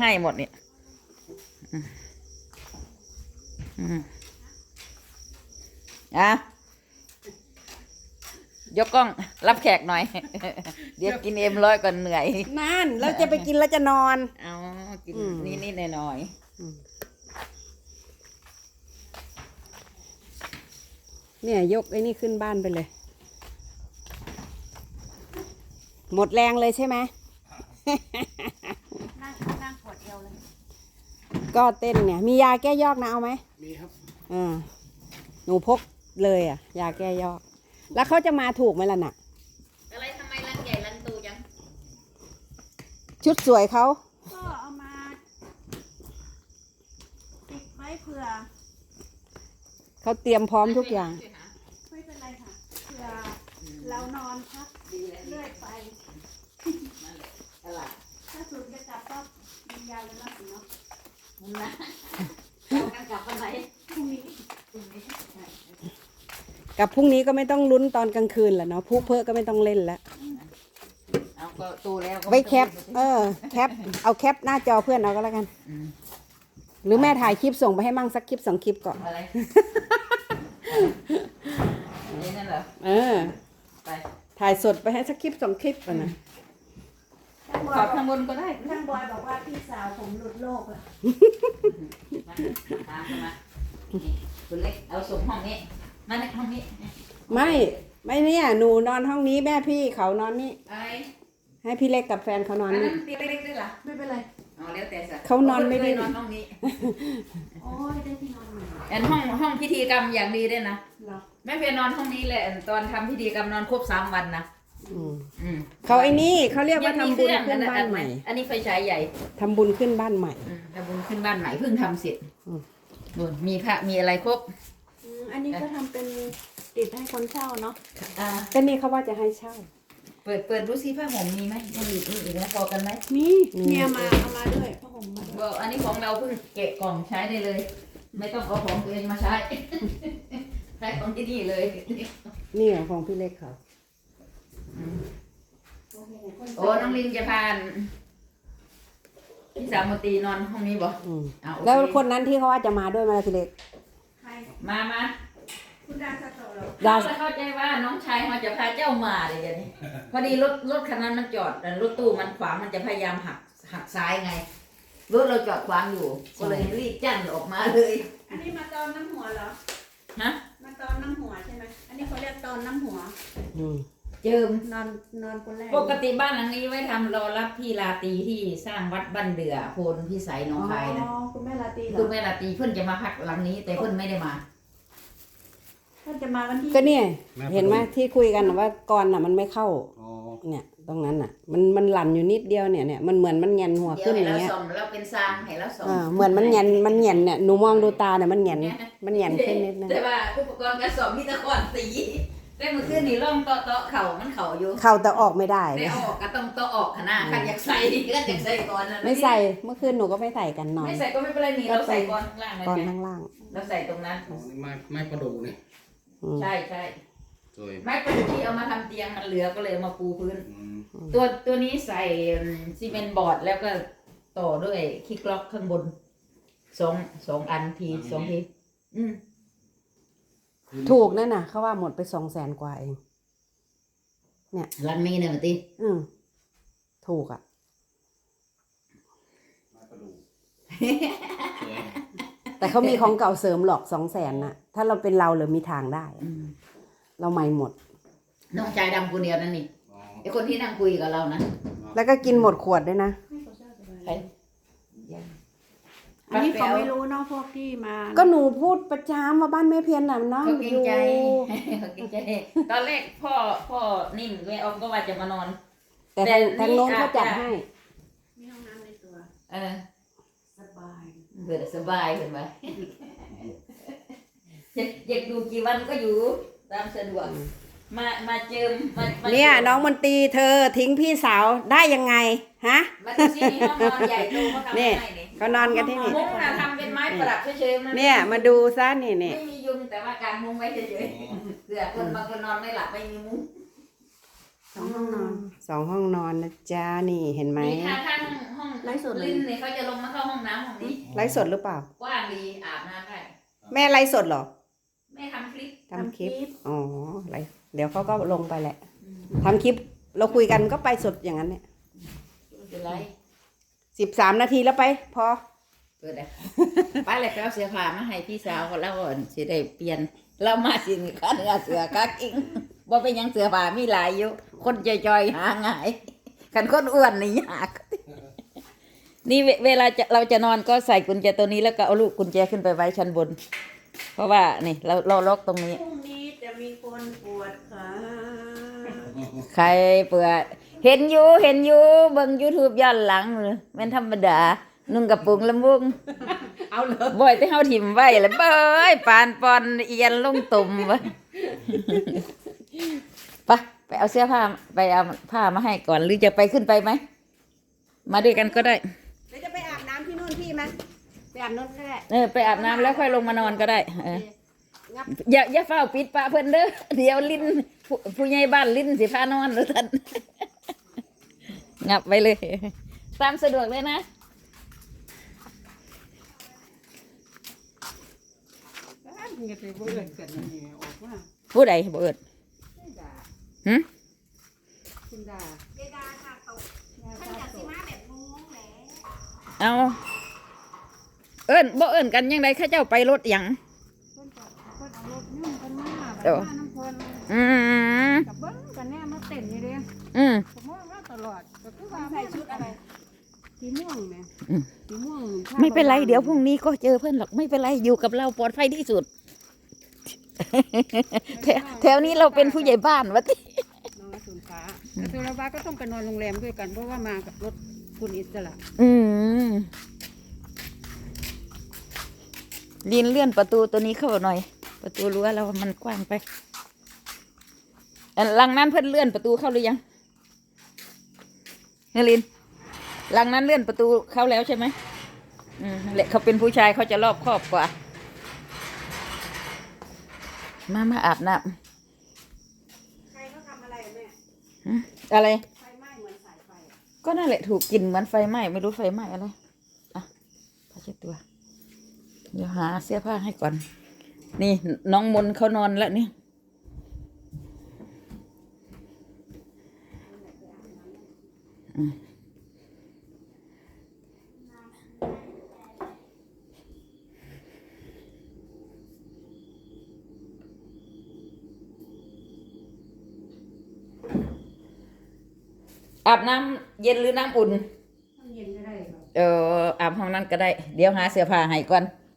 ให้หมดเนี่ยอืมอืมอะยกกล้องรับแขกหน่อย เดี๋ยวกินเอ็มร้อยก่อนเหนื่อยนั่นแล้วจะไปกินแล้วจะนอน เอากินอืมนิดๆหน่อยเนี่ย ยกไอ้นี่ขึ้นบ้านไปเลย หมดแรงเลยใช่ไหม นั่งนั่งปวดเอวเลย ก็เต้นเนี่ย มียาแก้ยอกนะเอาไหมมีครับอ่าหนูพกเลยอะ ยาแก้ยอก แล้วเขาจะมาถูกไหมล่ะน่ะๆอะไรทำไมรังใหญ่รังตูจังชุดสวยเขาก็เอามาติดไว้เผื่อ เขาเตรียมพร้อมทุกอย่าง ไม่เป็นไรค่ะเผื่อเรานอนพักเรื่อยไปอะไรถ้าสูดจะกลับก็มียาเลยนะสิเนาะมึง นะเอากันกลับวันไหนพรุ่งนี้กับพรุ่งนี้ก็ไม่ต้องลุ้นตอนกลางคืนแหละเนาะผู้เพื่อก็ไม่ต้องเล่นแล้วเอาก็ตูแล้วก็ไว้แคป เออ แคป เอาแคปหน้าจอเพื่อนเอาก็แล้วกัน อืมหรือแม่ถ่ายคลิปส่งไปให้มั่งสักคลิปสองคลิปก่อน อะไรนี่นั่นเหรอเออ ไปถ่ายสดไปให้สักคลิปสองคลิปอะนะ ช่างบอขอยบข้างบนก็ได้ช่างบอยบอกว่าพี่สาวผมหลุดโลกอะมาตามเข้ามานี่คุณเล็กเอาส่งห้องนี้ มาในห้องนี้ไม่ ไม่เนี่ยหนูนอนห้องนี้แม่พี่เขานอนนี่ ไอ้ให้พี่เล็กกับแฟนเขานอัอนนนั้นี่นตีเล็กๆด้วยล่ะไม่เป็นไรอ๋อแล้วแต่สัเขานอนไม่ได้นอนห้องนี้โอ้ยได้ที่นอนใหม่แอนห้องห้องพิธีกรรมอย่างดีด้วยนะ เหรอแม่เพียนอนห้องนี้แหละตอนทำพิธีกรรมนอนครบสามวันนะ อืมอืมเขาไอ้นี่เขาเรียกว่ายังมีทำบุญเครื่องขึ้นบ้านอัใหม่อันนี้ไฟฉายใหญ่ทำบุญขึ้นบ้านใหม่ อืมทำบุญขึ้นบ้านใหม่เพิ่งทำเสร็จอืม นู่นมีพระมีอะไรครบ อืมอันนี้ก็ทำเป็นติดให้คนเช่าเนาะอ่าก็นี่เขาว่าจะให้เช่า เปิดเปิดดูซิผ้าห่มมีไหมมีอีกมีอีกนะพอกันไหมมีมีเมียมาเอามาด้วยผ้าห่มมาด้วยบอกอันนี้ของเราเพิ่งเกะกล่องใช้ได้เลย ไม่ต้องเอาของตัวเองมาใช้ ใช้ของที่นี่เลย นี่เหรอของพี่เล็กเขา โอเคคนโอ้น้องลินจะพานพี่สาวมนตรีนอนห้องนี้บ่อืมเอาโอเแล้วคนนั้นที่เขาว่าจะมาด้วยไหมาพี่เล็ก ใครมามาคุณดาสะโตเหรอดาเราเข้าใจว่าน้องชายเขาจะพาเจ้ามาเลยเดี๋ยวนี้พอดีรถรถคันนั้นมันจอดแต่รถตู้มันขวางมันจะพยายามหักหักซ้ายไงรถเราจอดขวางอยู่ก็เลยรีบจั่นออกมาเลยอันนี้มาตอนน้ำหัวเหรอ ฮะมาตอนน้ำหัวใช่ไหม อันนี้เขาเรียกตอนน้ำหัว อืม เจิมนอนนอนคนแรกปกติบ้านหลังนี้ไว้ทำรอรับพี่ลาตรีที่สร้างวัดบ้านเดือโพนพิสัยหนองคายนะอ๋อคุณแม่ลาตรีเหรคุอณแม่ลาตรีเพื่อนจะมาพักหลังนี้ แต่เพื่อนไม่ได้มา ท่านจะมาวันที่ก็เนี่ยแม่เห็นไหมที่คุยกันน่ะว่าก่อนน่ะมันไม่เข้า อ๋อเนี่ยตรงนั้นน่ะ มันมันหลั่นอยู่นิดเดียวเนี่ยเนี่ยมันเหมือนมันแงนหัวเดี๋ยวขึ้นให้อย่าเรางเงี้ยส่งเราเป็นซางให้เราส่ง อ่าเหมือนมันแงนมันแงนเนี่ยหนูมองดูตาเนี่ยมันแงนมันแงนขึ้นนิดนึงแต่ว่าอุปกรณ์การสอบมีแตะกอนสี แต่เมื่อคืนนี่ร่องเตาะเตาะเข่ามันเข่าอยู่เข้าแต่ออกไม่ได้ แต่เนี่ยเอาออกก็ต้องเตาะออกขนาดขันอยากใส่ก็อยากใส่ก่อนนะไม่ใส่เมื่อคืนหนูก็ไม่ใส่กันนอนไม่ใส่ก็ไม่เป็นไรนี่เราใส่ก่อนข้างล่างเลยก่อนไงข้างล่าง เราใส่ตรงนั้นอ๋อนี่ไม้ไม้ประดูนี่อืมใช่ใช่สวยไม้ประดู่ที่เอามาทำเตียงมันเหลือก็เลยเอามาปูพื้น อืมตัวตัวนี้ใส่ซีเมนต์บอร์ดแล้วก็ต่อด้วยคิกล็อกข้างบนสองสองอันทีสองที อืม ถูกนั่นน่ะเขาว่าหมดไปสองแสนกว่าเองรันนี้เนี่ยมันตีอืมถูกอะไม้ประดูสวยแต่เขามีของเก่าเสริมหรอกสองแสนน่ะ ถ้าเราเป็นเราเหรือมีทางได้อืมเราใหม่หมด น้องชายดำคนเดียวนั่นนี่อ๋อไอคนที่นั่งคุยกับเรานะ แล้วก็กินหมดขวดด้วยนะให้เขาเช่าสบายใคร อันนี้เขาไม่รู้เนาะพวกที่มา ก็หนูพูดประจามว่าบ้านแม่เพียนน่ะเนาะเขาเกรองยู่ใจเขาเกรงใจ ตอนแรกพ่อพ่อนิ่งแม่ออมก็ว่าจะมานอน แต่แต่ทางทางโน้นนี่เขาจัดอาจจะให้ มีห้องน้ำในตัว เออสบายเบื่อสบายเห็นไหมอยากอยากดูกี่วันก็อยู่ตามสะดวกมามาเจิมมามาเนี่ยน้องมนตรีเธอทิ้งพี่สาวได้ยังไงฮะ มาดูซินี่ห้องนอนใหญ่โตเขาทำนี่ให้นี่เขานอนกันที่นี่ มุ้งน่ะทำเป็นไม้ประดับเฉยๆมันเนี่ยมาดูซะนี่นี่ไม่มียุงแต่ว่าการมุ้งไว้เฉยๆเผื่อคนบางคนนอนไม่หลับไม่มีมุ้งสองห้องนอน สองห้องนอนนะจ๊ะนี่เห็นไหมมีค่าข้างห้องไลฟ์สดเลย ลิ้นเนี่ยเขาจะลงมาเข้าห้องน้ำห้องนี้ไลฟ์สดหรือเปล่ากว้างดีอาบน้ำได้แม่ไลฟ์สดเหรอ แม่ทำคลิปทำคลิป อ๋อไลฟ์เดี๋ยวเขาก็ลงไปแหละทำคลิป เราคุยกันก็ไปสดอย่างนั้นเนี่ยไม่เป็นไรสิบสามนาทีแล้วไป พอเปิดเลยไปเลยไปเอาเสื้อผ้ามาให้พี่สาวเขาแล้วก่อนสิได้เปลี่ยน เรามาสิค่าเนื้อเสือกักอิงบ่เป็นหยังเสือผ้ามีหลายอยู่ คนจอยๆหาง่ายคันคนอ้วนนี่ยาก นี่เวเวลาจะเราจะนอนก็ใส่กุญแจตัวนี้แล้วก็เอาลูกกุญแจขึ้นไปไว้ชั้นบน เพราะว่านี่เราเราล็อกตรงนี้ พรุ่งนี้จะมีคนปวดขาใครเปิด เห็นอยู่เห็นอยู่เบิ่ง YouTube ย้อนหลังเลยแม่นธรรมดา นุ่งกระปุงละมุงเอาเลยบ่อยแต่เฮาถิ่มไว้แล้วเบ้ยปานปอนเอียนลงตุ่มวะไปไปเอาเสื้อผ้าไปเอาผ้ามาให้ก่อนหรือจะไปขึ้นไปไหม มาด้วยกันก็ได้ อาบน้ำก็ได้เออไปอาบน้ำแล้วค่อยลงมานอนก็ได้เอองับอย่าอย่าเฝ้าปิดปากเพิ่นเด้อเดี๋ยวลิ้นผู้ผู้ใหญ่บ้านลิ้นสิพานอนแล้วท่านงับไปเลย ตามสะดวกเลยนะเงินไปเบื่อกันนี่ออกมาผู้ใดบ่เอิดด่าหึคุณด่าเดดาค่ะตกมันอยากสิมาแบบงงๆแหละเอาเอิ้นบ่เอิ้นกันยังไงข้าเจ้าไปรถหยังเพิ่นก็เพิ่นเอารถยุ่งกันมาแบบเดี๋ยวมาน้ำเพิ่นอืมกับเบิ้งกันแน่มาเต้นนี่เด้อืมผมว่าว่าตลอดก็คือว่าใส่ชุดอะไรสีม่วงแหมอืมสีม่วงผ้าไม่เป็นไรบางๆเดี๋ยวพรุ่งนี้ก็เจอเพื่อนหรอกไม่เป็นไรอยู่กับเราปลอดภัยที่สุด แถวแถวนี้เราเป็นผู้ใหญ่บ้านวะติน้องอสุนฟ้าแต่ตัวเราบ้าก็ต้องไปนอนโรงแรมด้วยกันเพราะว่ามากับรถคุณอิสระ อืม ลินเลื่อนประตูตัวนี้เข้าหน่อย ประตูรั้วเรามันกว้างไปอันหลังนั้นเพื่อนเลื่อนประตูเข้าหรือยังเนลิน หลังนั้นเลื่อนประตูเข้าแล้วใช่ไหมอืมนั่นแหละเขาเป็นผู้ชายเขาจะรอบครอบกว่า มามาอาบน้ใครเขาทำอะไรแม่ำหึอะไรไฟไหม้เหมือนสายไฟอะก็นั่นแหละถูกกลิ่นเหมือนไฟไหม้ไม่รู้ไฟไหม้อะไรอะผ้าเช็ดตัว เดี๋ยวหาเสื้อผ้าให้ก่อน นี่น้องมนต์เขานอนแล้วนี่อืมอาบน้ำเย็นหรือน้ำอุ่นน้ำเย็นก็ได้ครับเอออาบห้องนั้นก็ได้ เดี๋ยวหาเสื้อผ้าให้ก่อน